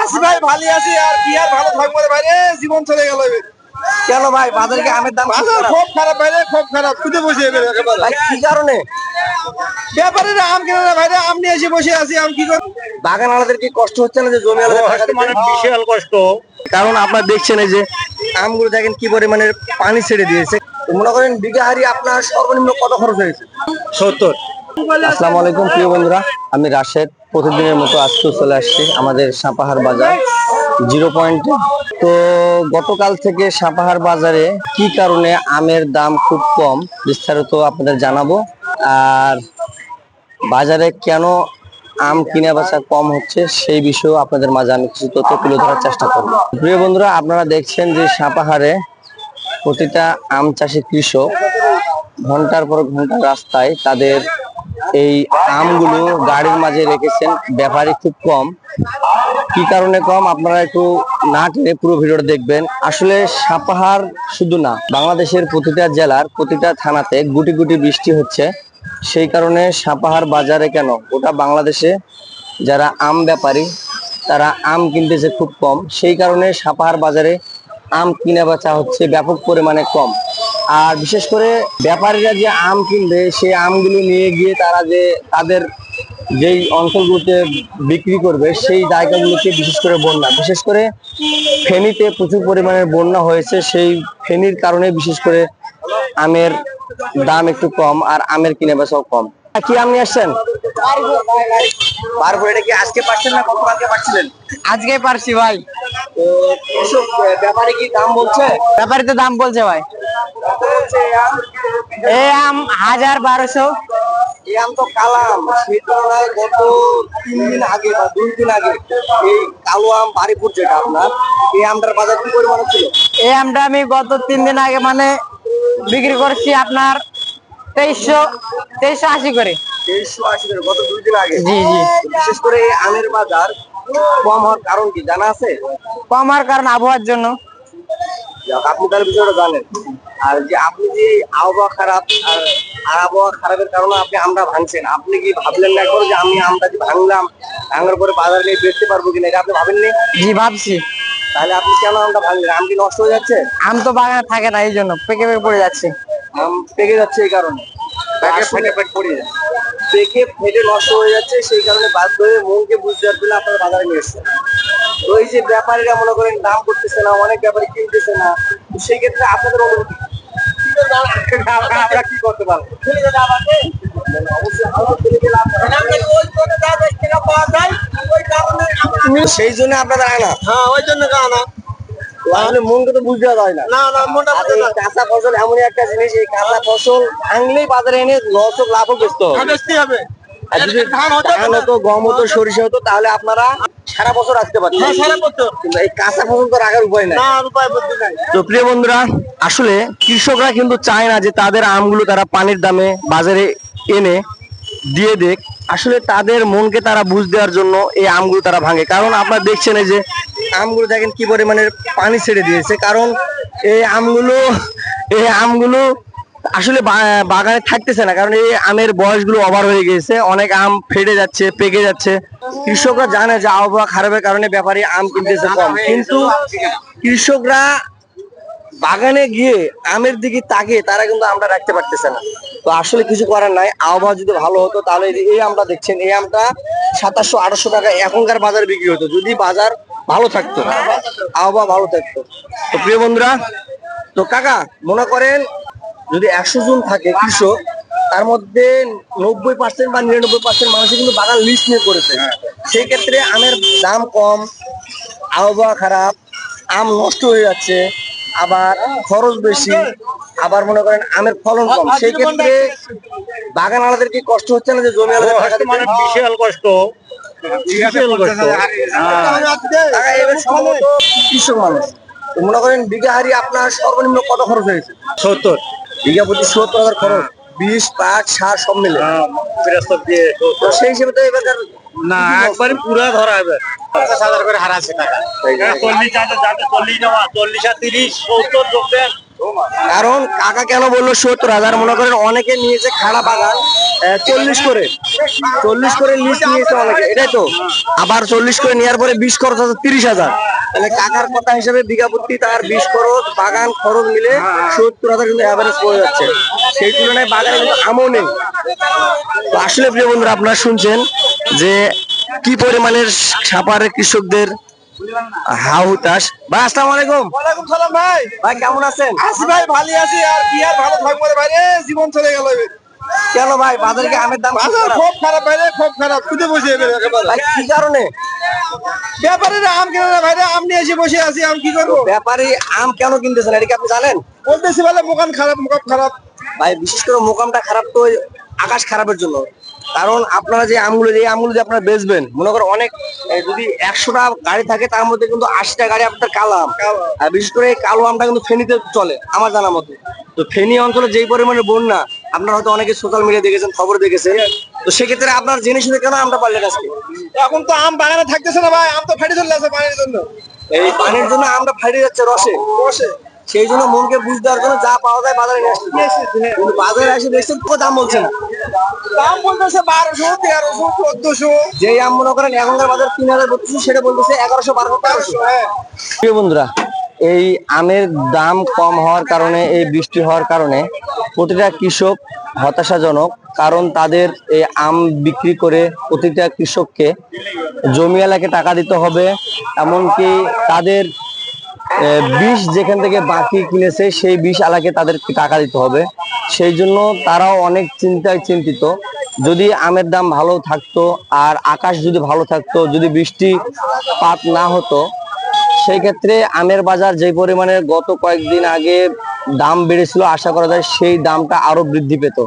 আছি ভাই ভালো আছি আর কি আর ভালো থাকব রে ভাই রে জীবন চলে গেল কেন ভাই বাজারে কি আমের দাম খুব বাজার খারাপ? খুব খারাপ ভাই রে খুব খারাপ। খুঁজে বসে ভাই কি কারণে? ব্যাপারে আম কেন ভাই রে আম নিয়ে এসে বসে আছি আম কি করব বাগান আলাদের কি কষ্ট হচ্ছে না যে জমি আলাদা মানে বিশাল কষ্ট। কারণ আপনারা দেখছেন এই যে আমগুলো দেখেন কি পরিমাণে পানি ছেড়ে দিয়েছে। মনে করেন বিঘা হারি আপনার সর্বনিম্ন কত খরচ হয়েছে? সত্তর। আসসালামু আলাইকুম প্রিয় বন্ধুরা। আমি রাশেদ প্রতিদিনের মতো আজকেও চলে আসছি আমাদের সাপাহার বাজার, জিরো পয়েন্টে। তো গতকাল থেকে সাপাহার বাজারে কি কারণে আমের দাম খুব কম, বিস্তারিত আপনাদের জানাব। আর বাজারে কেন আম কিনা বেচা কম হচ্ছে সেই বিষয়েও আপনাদের মাঝে আমি কিছু তথ্য তুলে ধরার চেষ্টা করব। প্রিয় বন্ধুরা, আপনারা দেখছেন যে সাপাহারে প্রতিটা আম চাষি কৃষক ঘণ্টার পর ঘণ্টা রাস্তায় তাদের এই আমগুলো গাড়ির মাঝে রেখেছেন। ব্যাপারী খুব কম। কি কারণে কম? আপনারা একটু না টেনে পুরো ভিডিওটা দেখবেন। আসলে সাপাহার শুধু না, বাংলাদেশের প্রতিটা জেলার প্রতিটা থানাতে গুটি গুটি বৃষ্টি হচ্ছে। সেই কারণে সাপাহার বাজারে কেন? গোটা বাংলাদেশে যারা আম ব্যাপারী, তারা আম কিনতেছে খুব কম। সেই কারণে সাপাহার বাজারে আম কিনা বেচা হচ্ছে ব্যাপক পরিমাণে কম। আর বিশেষ করে ব্যাপারীরা যে আম কিনবে সেই আমগুলো নিয়ে গিয়ে তারা যে তাদের যেই অঞ্চলগুলোতে বিক্রি করবে সেই জায়গাগুলোতে বিশেষ করে বন্যা। বিশেষ করে ফেনীতে প্রচুর পরিমাণের বন্যা হয়েছে সেই ফেনীর কারণে বিশেষ করে আমের দাম একটু কম আর আমের কিনে বেচাও কম কি আম নিয়ে আসছেন? পারব এটা কি আজকে পাচ্ছেন না গতকালকে পাচ্ছিলেন আজকে পারছি ভাই। তো কৃষক ব্যাপারে কি দাম বলছে? ব্যাপারে তো দাম বলছে ভাই। এ আম হাজার বারোশো। এই আম তো কালাম সেই গত তিন দিন আগে বা দুই দিন আগে। এই কালো আম বাড়িপুর যেটা আপনার এই আমটার বাজার কি পরিমাণে ছিল? এই আমটা আমি গত তিন দিন আগে মানে বিক্রি করছি আপনার তেইশশো তেইশশো আশি করে। তেইশশো আশি করে গত দুই দিন আগে। জি জি। বিশেষ করে এই আমের বাজার কম হওয়ার কারণ কি জানা আছে? কমার কারণ আবহাওয়ার জন্য। আপনি তার বিষয়টা জানেন। আর যে আপনি যে আবহাওয়া খারাপ আর আর আবহাওয়া খারাপের কারণে আপনি আমটা ভাঙছেন আপনি কি ভাবলেন না একবার যে আমি আমটা যে ভাঙলাম ভাঙার পরে বাজারে নিয়ে বেচতে পারব কিনা এটা আপনি ভাবেননি? জি ভাবছি। তাহলে আপনি কেন আমটা ভাঙলেন? আম কি নষ্ট হয়ে যাচ্ছে? আম তো বাগানে থাকে না এই জন্য পেকে পেকে পড়ে যাচ্ছে। আম পেকে যাচ্ছে এই কারণে। পেকে ফেটে ফেটে পড়ে যাচ্ছে পেকে ফেটে নষ্ট হয়ে যাচ্ছে সেই কারণে বাধ্য হয়ে মনকে বুঝতে পারবে আপনারা বাজারে নিয়ে এসছেন। তো এই যে ব্যাপারীরা মনে করেন দাম করতেছে না অনেক ব্যাপারী কিনতেছে না সেই ক্ষেত্রে আপনাদের অনুভূতি? আমরা কি করতে পারব? সেই জন্য আপনাদের আনা হ্যাঁ ওই জন্য আনা। তাহলে মনকে তো বুঝতে যায় না। না না মোটা আর এই কাঁচা ফসল এমনই একটা জিনিস এই কাঁচা ফসল আনলেই বাজারে এনে লস হোক লাভ হোক বেচতে হবে বেচতে হবে। আর যদি ধান হতো গম হতো সরিষা হতো তাহলে আপনারা সারা বছর রাখতে পারতেন। হ্যাঁ, সারা বছর। কিন্তু এই কাঁচা ফসল তো রাখার উপায় নাই। না উপায় বুদ্ধি নাই। তো প্রিয় বন্ধুরা আসলে কৃষকরা কিন্তু চায় না যে তাদের আমগুলো তারা পানির দামে বাজারে এনে দিয়ে দেখ আসলে তাদের মনকে তারা বুঝ দেওয়ার জন্য এই আমগুলো তারা ভাঙে। কারণ আপনারা দেখছেন এই যে আমগুলো দেখেন কি পরিমাণে পানি ছেড়ে দিয়েছে। কারণ এই আমগুলো এই আমগুলো আসলে বাগানে থাকতেছে না। কারণ এই আমের বয়সগুলো ওভার হয়ে গেছে অনেক আম ফেটে যাচ্ছে, পেকে যাচ্ছে। কৃষকরা জানে যে আবহাওয়া খারাপের কারণে ব্যাপারী আম কিনতেছে কম। কিন্তু কৃষকরা বাগানে গিয়ে আমের দিকে তাকিয়ে তারা কিন্তু আমরা রাখতে পারতেছে না। তো আসলে কিছু করার নাই, আবহাওয়া যদি ভালো হতো তাহলে এই আমটা দেখছেন, এই আমটা সাতাশশো আঠাশশো টাকা এখনকার বাজারে বিক্রি হতো, যদি বাজার ভালো থাকতো। আবহাওয়া ভালো থাকতো। তো প্রিয় বন্ধুরা, তো কাকা, মনে করেন যদি একশো জন থাকে কৃষক, তার মধ্যে নব্বই পার্সেন্ট বা নিরানব্বই পার্সেন্ট মানুষ কিন্তু বাগান লিস্ট নিয়ে করেছে। সেই ক্ষেত্রে আমের দাম কম, আবহাওয়া খারাপ, আম নষ্ট হয়ে যাচ্ছে আবার খরচ বেশি আবার মনে করেন আমের ফলন কম। সেই ক্ষেত্রে বাগান আলাদের কি কষ্ট হচ্ছে না যে জমি আলাদা মানে বিশাল কষ্ট। হ্যাঁ। কৃষক মানুষ। মনে করেন বিঘা হারি আপনার সর্বনিম্ন কত খরচ হয়েছে? সত্তর। বিঘা প্রতি সত্তর হাজার খরচ। বিষ পাট সার সব মিলে। হ্যাঁ, দিয়ে সেই হিসেবে তো এবার না একবারে পুরা ধরা এবার পঞ্চাশ হাজার করে হারাচ্ছে টাকা। চল্লিশ হাজার যাতে চল্লিশ নেওয়া চল্লিশ আর তিরিশ সত্তর যোগ দেন। কারণ কাকা কেন বলল সত্তর হাজার? মনে করেন অনেকে নিয়েছে খাড়া বাগান চল্লিশ করে। চল্লিশ করে লিস্ট নিয়েছে অনেকে এটাই তো। আবার চল্লিশ করে নেওয়ার পরে বিশ খরচ আছে তিরিশ হাজার। তাহলে কাকার কথা হিসাবে বিঘা প্রতি তার বিশ খরচ বাগান খরচ মিলে সত্তর হাজার কিন্তু অ্যাভারেজ পড়ে যাচ্ছে। সেই তুলনায় বাগানে কিন্তু আমও নেই। তো আসলে প্রিয় বন্ধুরা আপনারা শুনছেন যে কি পরিমাণের সাপারের কৃষকদের হা হুতাশ? ভাই আসসালামু আলাইকুম। ওয়ালাইকুম সালাম ভাই। ভাই কেমন আছেন? আছি ভাই ভালো আছি। আর কি আর ভালো থাকব রে ভাই? রে জীবন চলে গেল কেন ভাই বাজারে কি আমের দাম বাজার খারাপ? খুব খারাপ। ভাই রে খুব খারাপ। খুঁজে বসে ভাই কি কারণে? ব্যাপারীরা আম কিনে না ভাই রে আম নিয়ে এসে বসে আছি আম কি করব? ব্যাপারী আম কেন কিনতেছেন? এটা কি আপনি জানেন? বলতেছি বলে মোকান খারাপ মোকাম খারাপ। ভাই বিশেষ করে মোকামটা খারাপ তো আকাশ খারাপের জন্য। কারণ আপনারা যে আমগুলো যে আমগুলো যে আপনারা বেচবেন মনে করেন অনেক যদি একশোটা গাড়ি থাকে তার মধ্যে কিন্তু আশিটা গাড়ি আপনার কালো আম। আর বিশেষ করে এই কালো আমটা কিন্তু ফেনীতে চলে আমার জানা মতে। তো ফেনী অঞ্চলে যেই পরিমাণে বন্যা আপনারা হয়তো অনেকে সোশ্যাল মিডিয়া দেখেছেন খবর দেখেছেন। তো সেক্ষেত্রে আপনার জেনে শুনে কেন আমটা পারলেন আজকে? এখন তো আম বাগানে থাকতেছে না ভাই আম তো ফেটে চলে আছে পানির জন্য। এই পানির জন্য আমটা ফাটিয়ে যাচ্ছে রসে। বসে সেই জন্য মনকে বুঝ দেওয়ার জন্য যা পাওয়া যায় বাজারে কিন্তু বাজারে এসে দেখছেন তো দাম বলছে না দাম বলতেছে বারোশো তেরোশো চোদ্দশো। যেই আম মনে করেন এখনকার বাজার তিন হাজার বলতেছে সেটা বলতেছে এগারোশো বারোশো তেরোশো। প্রিয় বন্ধুরা এই আমের দাম কম হওয়ার কারণে এই বৃষ্টি হওয়ার কারণে প্রতিটা কৃষক হতাশাজনক কারণ তাদের এই আম বিক্রি করে প্রতিটা কৃষককে জমিওয়ালাকে টাকা দিতে হবে এমনকি তাদের বিষ যেখান থেকে বাকি কিনেছে, সেই বিষ আলাকে তাদের টাকা দিতে হবে। সেই জন্য তারাও অনেক চিন্তায় চিন্তিত। যদি আমের দাম ভালো থাকতো, আর আকাশ যদি ভালো থাকতো, যদি বৃষ্টি পাত না হতো, সেই ক্ষেত্রে আমের বাজার যে পরিমাণে গত কয়েকদিন আগে দাম বেড়েছিল, আশা করা যায় সেই দামটা আরও বৃদ্ধি পেত।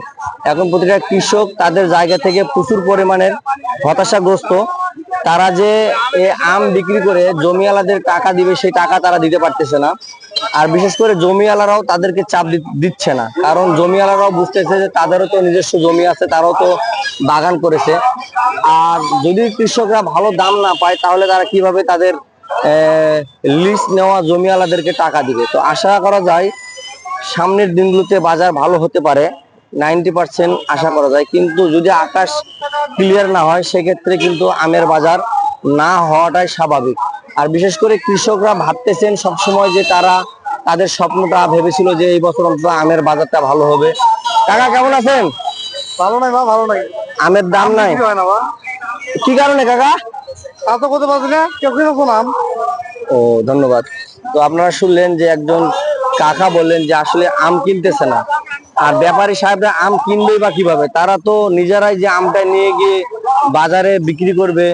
এখন প্রতিটা কৃষক তাদের জায়গা থেকে প্রচুর পরিমাণের হতাশাগ্রস্ত। তারা যে আম বিক্রি করে জমিওয়ালাদের টাকা দিবে, সেই টাকা তারা দিতে পারতেছে না। আর বিশেষ করে জমিওয়ালারাও তাদেরকে চাপ দিচ্ছে না। কারণ জমিওয়ালারাও বুঝতেছে যে তাদেরও তো নিজস্ব জমি আছে, তারাও তো বাগান করেছে। আর যদি কৃষকরা ভালো দাম না পায়, তাহলে তারা কীভাবে তাদের লিস্ট নেওয়া জমিওয়ালাদেরকে টাকা দিবে? তো আশা করা যায়, সামনের দিনগুলোতে বাজার ভালো হতে পারে। নাইনটি পার্সেন্ট আশা করা যায়। কিন্তু যদি আকাশ ক্লিয়ার না হয় সেক্ষেত্রে কিন্তু আমের বাজার না হওয়াটাই স্বাভাবিক। আর বিশেষ করে কৃষকরা ভাবতেছেন সবসময় যে তারা তাদের স্বপ্নটা ভেবেছিল যে এই বছর অন্তত আমের বাজারটা ভালো হবে। কাকা কেমন আছেন? ভালো নাই বা ভালো নাই। আমের দাম নাই। কি কারণে কাকা? তা তো করতে পারছি না কেউ আম? ও ধন্যবাদ। তো আপনারা শুনলেন যে একজন কাকা বললেন যে আসলে আম কিনতেছে না। আর ব্যাপারী সাহেবরা আম কিনবেই বা কীভাবে? তারা তো নিজেরাই যে আমটা নিয়ে গিয়ে বাজারে বিক্রি করবে,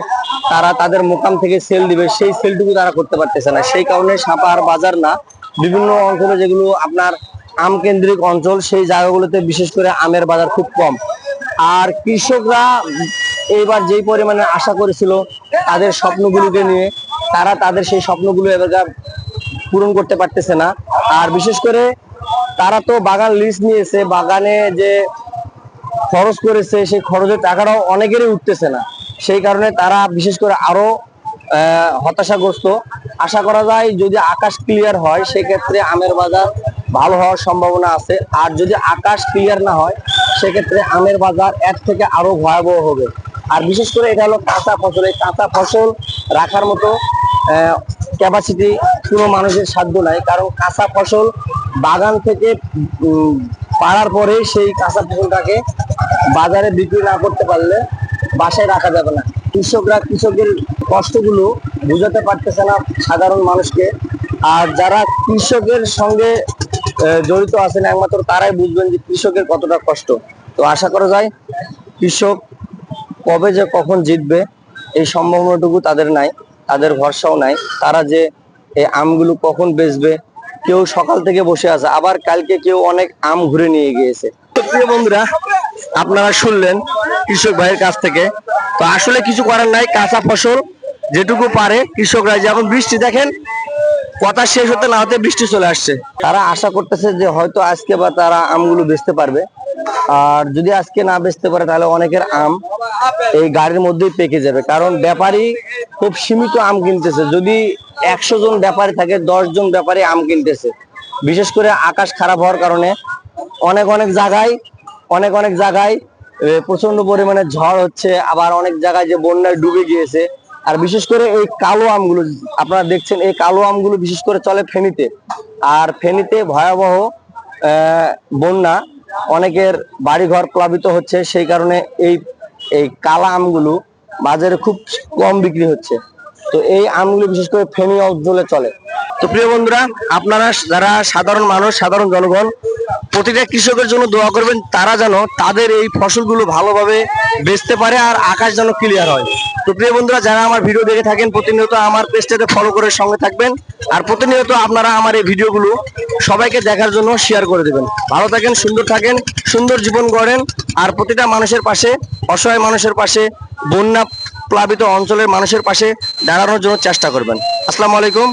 তারা তাদের মোকাম থেকে সেল দিবে, সেই সেলটুকু তারা করতে পারতেছে না। সেই কারণে সাপাহার বাজার না। বিভিন্ন অঞ্চলে যেগুলো আপনার আম কেন্দ্রিক অঞ্চল, সেই জায়গাগুলোতে বিশেষ করে আমের বাজার খুব কম। আর কৃষকরা এইবার যেই পরিমাণে আশা করেছিল তাদের স্বপ্নগুলোকে নিয়ে, তারা তাদের সেই স্বপ্নগুলো এবার পূরণ করতে পারতেছে না। আর বিশেষ করে তারা তো বাগান লিস্ট নিয়েছে, বাগানে যে খরচ করেছে, সেই খরচের টাকাটাও অনেকেরই উঠতেছে না। সেই কারণে তারা বিশেষ করে আরও হতাশাগ্রস্ত। আশা করা যায় যদি আকাশ ক্লিয়ার হয়, সেক্ষেত্রে আমের বাজার ভালো হওয়ার সম্ভাবনা আছে। আর যদি আকাশ ক্লিয়ার না হয়, সেক্ষেত্রে আমের বাজার এর থেকে আরও ভয়াবহ হবে। আর বিশেষ করে এটা হলো কাঁচা ফসল। এই কাঁচা ফসল রাখার মতো ক্যাপাসিটি কোনো মানুষের সাধ্য নাই। কারণ কাঁচা ফসল বাগান থেকে পাড়ার পরে সেই কাঁচা ফসলটাকে বাজারে বিক্রি না করতে পারলে বাসায় রাখা যাবে না। কৃষকরা কৃষকের কষ্টগুলো বুঝাতে পারতেছে না সাধারণ মানুষকে। আর যারা কৃষকের সঙ্গে জড়িত আছেন একমাত্র তারাই বুঝবেন যে কৃষকের কতটা কষ্ট। তো আশা করা যায়, কৃষক কবে যে কখন জিতবে, এই সম্ভাবনাটুকু তাদের নাই, তাদের ভরসাও নাই। তারা যে এই আমগুলো কখন বেচবে কেউ সকাল থেকে বসে আছে, আবার কালকে কেউ অনেক আম ঘুরে নিয়ে গিয়েছে। প্রিয় বন্ধুরা, আপনারা শুনলেন কৃষক ভাইয়ের কাছ থেকে। তো আসলে কিছু করার নাই, কাঁচা ফসল যেটুকু পারে কৃষকরা যেমন বৃষ্টি দেখেন, কথা শেষ হতে না হতে বৃষ্টি চলে আসছে। তারা আশা করতেছে যে হয়তো আজকে বা তারা আমগুলো বেচতে পারবে। আর যদি আজকে না বেচতে পারে, তাহলে অনেকের আম এই গাড়ির মধ্যেই পেকে যাবে। কারণ ব্যাপারী খুব সীমিত আম কিনতেছে। যদি একশো জন ব্যাপারী থাকে, দশ জন ব্যাপারী আম কিনতেছে। বিশেষ করে আকাশ খারাপ হওয়ার কারণে অনেক অনেক জায়গায়, অনেক অনেক জায়গায় প্রচণ্ড পরিমাণে ঝড় হচ্ছে। আবার অনেক জায়গায় যে বন্যায় ডুবে গিয়েছে। আর বিশেষ করে এই কালো আমগুলো, আপনারা দেখছেন, এই কালো আমগুলো বিশেষ করে চলে ফেনীতে। আর ফেনীতে ভয়াবহ বন্যা অনেকের বাড়িঘর প্লাবিত হচ্ছে, সেই কারণে এই এই কালা আমগুলো বাজারে খুব কম বিক্রি হচ্ছে। তো এই আমগুলো বিশেষ করে ফেনী অঞ্চলে চলে। তো প্রিয় বন্ধুরা, আপনারা যারা সাধারণ মানুষ, সাধারণ জনগণ, প্রতিটা কৃষকের জন্য দোয়া করবেন, তারা যেন তাদের এই ফসলগুলো ভালোভাবে বেচতে পারে আর আকাশ যেন ক্লিয়ার হয়। তো প্রিয় বন্ধুরা, যারা আমার ভিডিও দেখে থাকেন, প্রতিনিয়ত আমার পেজটাতে ফলো করে সঙ্গে থাকবেন। আর প্রতিনিয়ত আপনারা আমার এই ভিডিওগুলো সবাইকে দেখার জন্য শেয়ার করে দেবেন। ভালো থাকেন, সুন্দর থাকেন, সুন্দর জীবন গড়েন। আর প্রতিটা মানুষের পাশে, অসহায় মানুষের পাশে, বন্যা প্লাবিত অঞ্চলের মানুষের পাশে দাঁড়ানোর জন্য চেষ্টা করবেন। আসসালামু আলাইকুম।